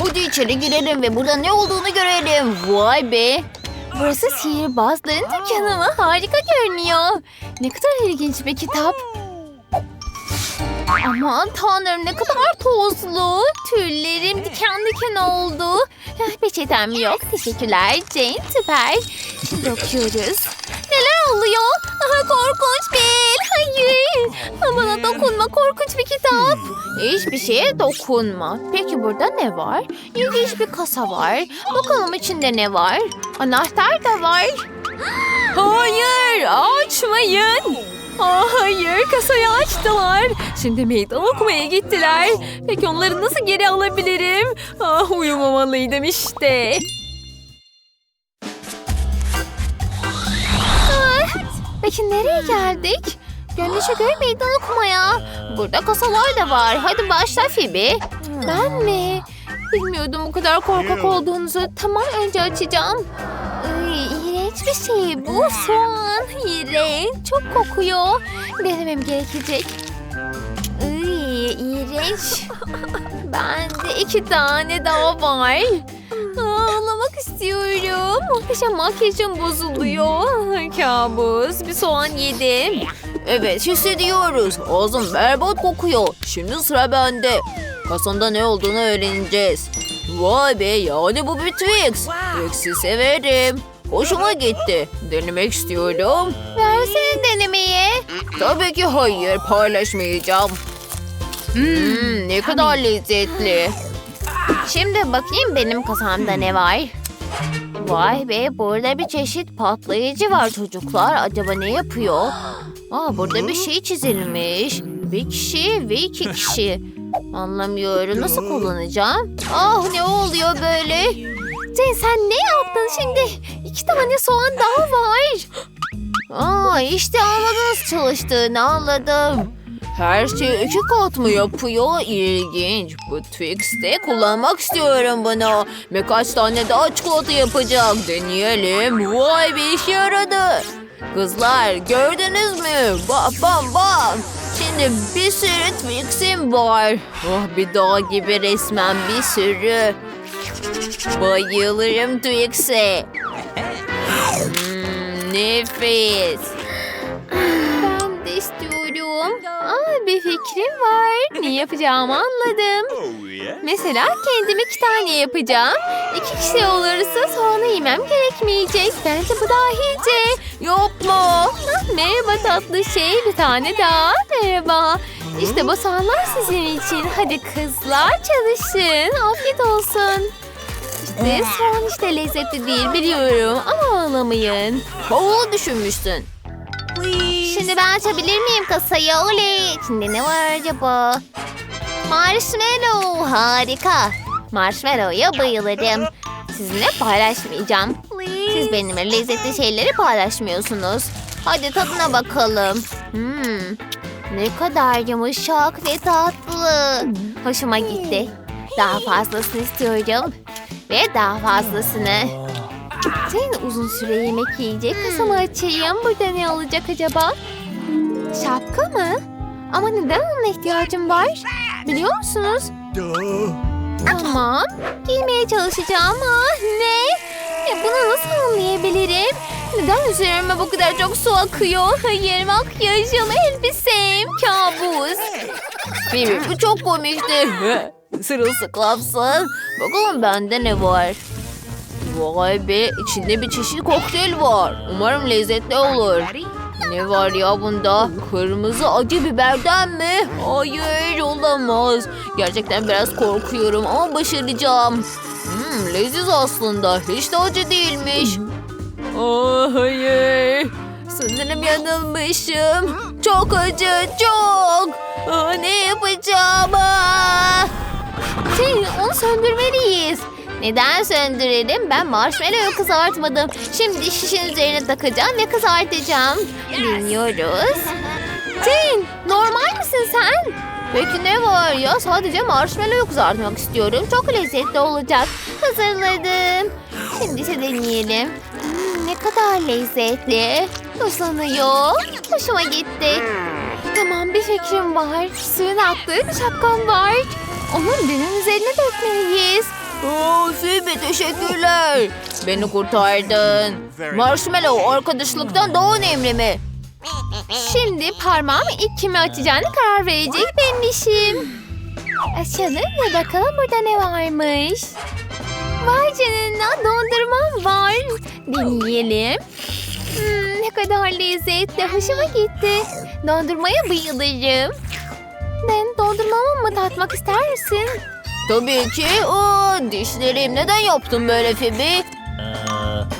Hadi içeri girelim ve burada ne olduğunu görelim. Vay be. Burası sihirbazların dükkanı mı? Harika görünüyor. Ne kadar ilginç bir kitap. Aman tanrım ne kadar tozlu. Tüllerim diken diken oldu. Eh, Peçetem yok. Teşekkürler Jane süper. Okuyoruz. Neler oluyor? Aha korkunç Bill. Hayır. Bana dokunma korkunç bir kitap. Hiçbir şeye dokunma. Peki burada ne var? İlginç bir kasa var. Bakalım içinde ne var? Anahtar da var. Hayır açmayın. Aa, hayır kasayı açtılar. Şimdi meydan okumaya gittiler. Peki onları nasıl geri alabilirim? Ah uyumamalıydım işte. Ah, Peki nereye geldik? Görünüşe göre meydan okumaya. Burada kasalar da var. Hadi başla Phoebe. Ben mi? Bilmiyordum bu kadar korkak olduğunuzu. Tamam önce açacağım. Ay, iğrenç bir şey bu. Soğan. İğrenç. Çok kokuyor. Denemem gerekecek. Ay, iğrenç. Bende iki tane daha var. Ağlamak istiyorum. Muhteşem makyajım bozuluyor. Kabus. Bir soğan yedim. Evet hissediyoruz. Ağzım berbat kokuyor. Şimdi sıra bende. Kasanda ne olduğunu öğreneceğiz. Vay be yani bu bir Twix. Twix'i severim. Hoşuma gitti. Denemek istiyorum. Versene denemeye. Tabii ki hayır paylaşmayacağım. Hmm, ne kadar lezzetli. Şimdi bakayım benim kasamda ne var. Vay be burada bir çeşit patlayıcı var çocuklar. Acaba ne yapıyor? Aa burada bir şey çizilmiş. Bir kişi ve iki kişi. Anlamıyorum. Nasıl kullanacağım? Ah ne oluyor böyle? Cenk sen ne yaptın şimdi? İki tane soğan daha var. Aa işte anladınız çalıştığını anladım. Her şey iki kat mı yapıyor? İlginç. Bu Twix'te kullanmak istiyorum bunu. Birkaç tane daha çikolata yapacağım. Deneyelim. Vay bir işe yaradı. Kızlar gördünüz mü? Bam bam bam. Şimdi bir sürü Twix'im var. Oh bir dağ gibi resmen bir sürü. Bayılırım Twix'e. Hmm, nefis. Ben istiyorum. Bir fikrim var. Ne yapacağımı anladım. Oh? Mesela kendim iki tane yapacağım. İki kişi olursa soğanı yemem gerekmeyecek. Bence bu dahice. Yapma. Hah, Merhaba tatlı şey. Bir tane daha. Merhaba. İşte bu soğanlar sizin için. Hadi kızlar çalışın. Afiyet olsun. İşte soğan işte lezzetli değil biliyorum ama ağlamayın. Oo düşünmüşsün. Şimdi ben açabilir miyim kasayı? Oley! İçinde ne var acaba? Marshmallow harika. Marshmallow'ya bayılırım. Sizinle paylaşmayacağım. Siz benimle lezzetli şeyleri paylaşmıyorsunuz. Hadi tadına bakalım. Hmm, ne kadar yumuşak ve tatlı. Hoşuma gitti. Daha fazlasını istiyorum. Ve daha fazlasını. Sen uzun süre yemek yiyecek kasamı açayım. Burada ne olacak acaba? Şapka mı? Ama neden ona ihtiyacım var? Biliyor musunuz? Tamam. Giymeye çalışacağım ama ne? Ya bunu nasıl anlayabilirim? Neden üzerime bu kadar çok su akıyor? Hayır makyajım, elbisem, kabus. Bibi bu çok komikti. Sırılsıklamsın. Bakalım bende ne var? Vay be içinde bir çeşit kokteyl var. Umarım lezzetli olur. Ne var ya bunda? Kırmızı acı biberden mi? Hayır olamaz. Gerçekten biraz korkuyorum ama başaracağım. Hmm, leziz aslında. Hiç de acı değilmiş. Aa, hayır. Sanırım yanılmışım. Çok acı, çok. Aa, ne yapacağım? Aa! Şey, onu söndürmeliyiz. Neden söndürelim? Ben marshmallow kızartmadım. Şimdi şişin üzerine takacağım ve kızartacağım. Deniyoruz. Tin, normal misin sen? Peki ne var ya? Sadece marshmallow kızartmak istiyorum. Çok lezzetli olacak. Hazırladım. Şimdi ise deneyelim. Hmm, ne kadar lezzetli. Islanıyor. Hoşuma gitti. Tamam bir fikrim var. Suyun aktığı bir şapkam var. Onu dünün üzerine dökmeliyiz. Oo, Phoebe teşekkürler. Beni kurtardın. Marshmallow arkadaşlıktan daha önemli mi? Şimdi parmağımı ilk kime açacağını karar verecek benim işim. Açalım ve bakalım burada ne varmış. Vay canına dondurmam var. Deneyelim. Hmm, ne kadar lezzetli. Hoşuma gitti. Dondurmaya bayılırım. Ben dondurmamı mı tatmak ister misin? Tabii ki. Oo, dişlerim neden yaptın böyle Phoebe?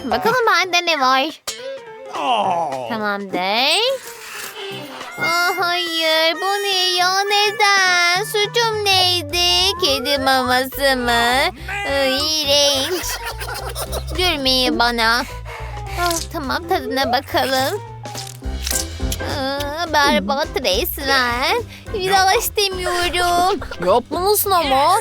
Bakalım bende ne var. Tamamdır. Aa, hayır bu ne ya neden? Suçum neydi? Kedi maması mı? Ay, İğrenç. Bana. Ah, tamam tadına bakalım. Aa, berbat resmen. Bir daha istemiyorum. Yapmalısın ama.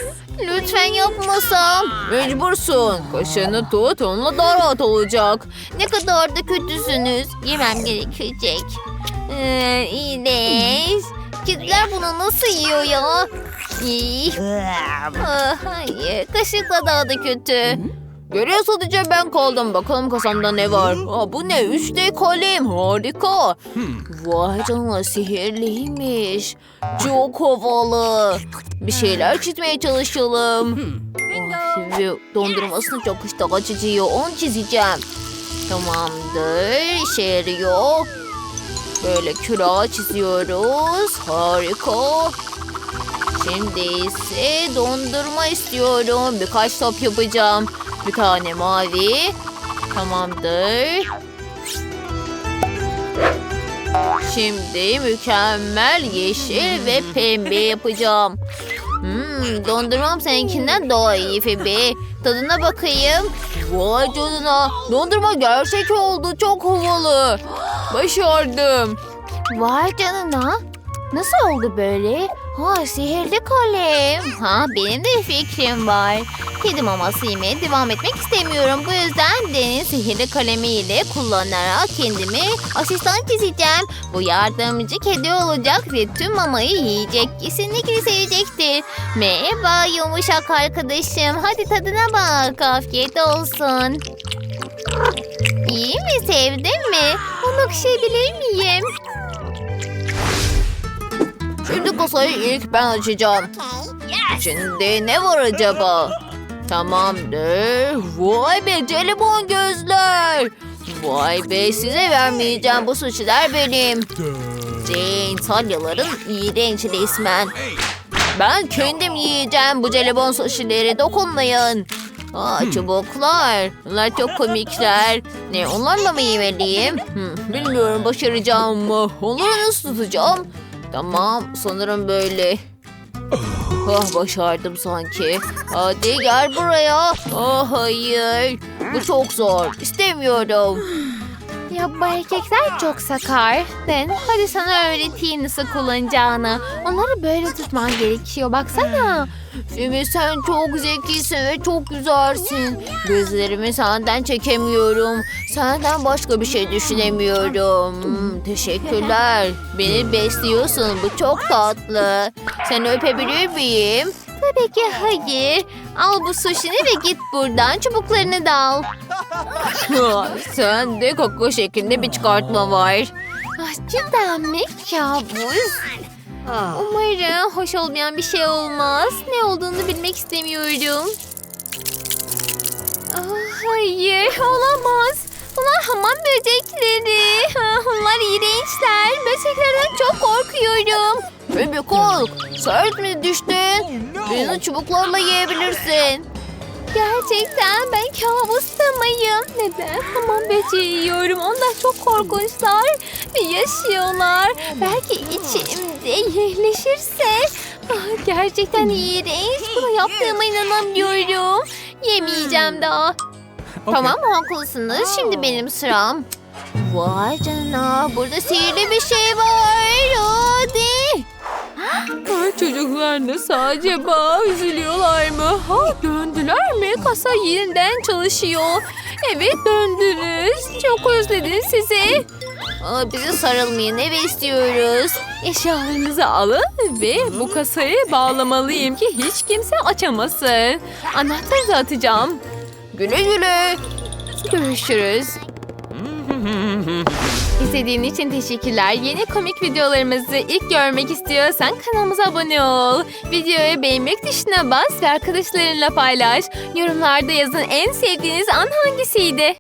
Lütfen yapmasam. Mecbursun. Kaşını tut onunla daha rahat olacak. Ne kadar da kötüsünüz. Yemem gerekecek. Ee, iğrenç. Kediler bunu nasıl yiyor ya? İyi. Ah, hayır. Kaşıkla daha da kötü. Geriye sadece ben kaldım. Bakalım kasamda ne var? Aa, bu ne? 3D kalem. Harika. Vay canına sihirliymiş. Çok havalı. Bir şeyler çizmeye çalışalım. Oh, şimdi dondurmasını çok iştah açıcı. Onu çizeceğim. Tamamdır. İşe yarıyor. Böyle küra çiziyoruz. Harika. Şimdi ise dondurma istiyorum. Birkaç top yapacağım. Bir tane mavi. Tamamdır. Şimdi mükemmel yeşil ve pembe yapacağım. Hmm, dondurmam seninkinden daha iyi Phoebe. Tadına bakayım. Vay canına. Dondurma gerçek oldu. Çok havalı. Başardım. Vay canına. Nasıl oldu böyle? Ha sihirli kalem. Ha benim de fikrim var. Kedi maması yemeye devam etmek istemiyorum. Bu yüzden Den'in sihirli kalemiyle kullanarak kendimi asistan çizeceğim. Bu yardımcı kedi olacak ve tüm mamayı yiyecek. Kesinlikle sevecektir. Merhaba yumuşak arkadaşım. Hadi tadına bak. Afiyet olsun. İyi mi? Sevdin mi? Onu okşayabilir miyim? Şimdi kasayı ilk ben açacağım. İçinde ne var acaba? Tamamdır. Vay be jelibon gözler. Vay be size vermeyeceğim bu suçlar benim. Jane salyaların iğrenç resmen. Ben kendim yiyeceğim bu jelibon suşileri dokunmayın. Aa, çubuklar. Bunlar çok komikler. Ne onlarla mı yemeliyim? Hmm, bilmiyorum başaracağım mı? Onları nasıl tutacağım? Tamam sanırım böyle. Ah başardım sanki. Hadi gel buraya. Ah hayır. Bu çok zor. İstemiyorum. Ya bu erkekler çok sakar. Ben hadi sana öğreteyim nasıl kullanacağını. Onları böyle tutman gerekiyor. Baksana. Fimi sen çok zekisin ve çok güzelsin. Gözlerimi senden çekemiyorum. Senden başka bir şey düşünemiyorum. Teşekkürler. Beni besliyorsun. Bu çok tatlı. Seni öpebilir miyim? Tabii ki hayır. Al bu suşini ve git buradan. Çubuklarını da al. Sen de koko şeklinde bir çıkartma var. Ah, cidden mi? Kabus. Umarım hoş olmayan bir şey olmaz. Ne olduğunu bilmek istemiyorum. Ah, hayır, olamaz. Bunlar hamam böcekleri. Ah, Onlar iğrençler. Böceklerden çok korkuyorum. Bebe kork. Sert mi düştün? Beni çubuklarla yiyebilirsin. Gerçekten ben kabusta mıyım? Neden? Hamam böceği yiyorum. Onlar çok korkunçlar. Ve yaşıyorlar. Belki içimde yerleşirse. Ah, gerçekten iğrenç. Bunu yaptığıma inanamıyorum. Yemeyeceğim daha. Tamam haklısınız. Şimdi benim sıram. Vay canına. Burada sihirli bir şey var. Hadi. Çocuklar nasıl acaba? Üzülüyorlar mı? Ha döndüler mi? Kasa yeniden çalışıyor. Evet döndünüz. Çok özledim sizi. Aa, bize sarılmayın eve istiyoruz. Eşyalarınızı alın ve bu kasayı bağlamalıyım ki hiç kimse açamasın. Anahtarı da atacağım. Güle güle. Görüşürüz. İzlediğin için teşekkürler. Yeni komik videolarımızı ilk görmek istiyorsan kanalımıza abone ol. Videoyu beğenmek tuşuna bas ve arkadaşlarınla paylaş. Yorumlarda yazın en sevdiğiniz an hangisiydi?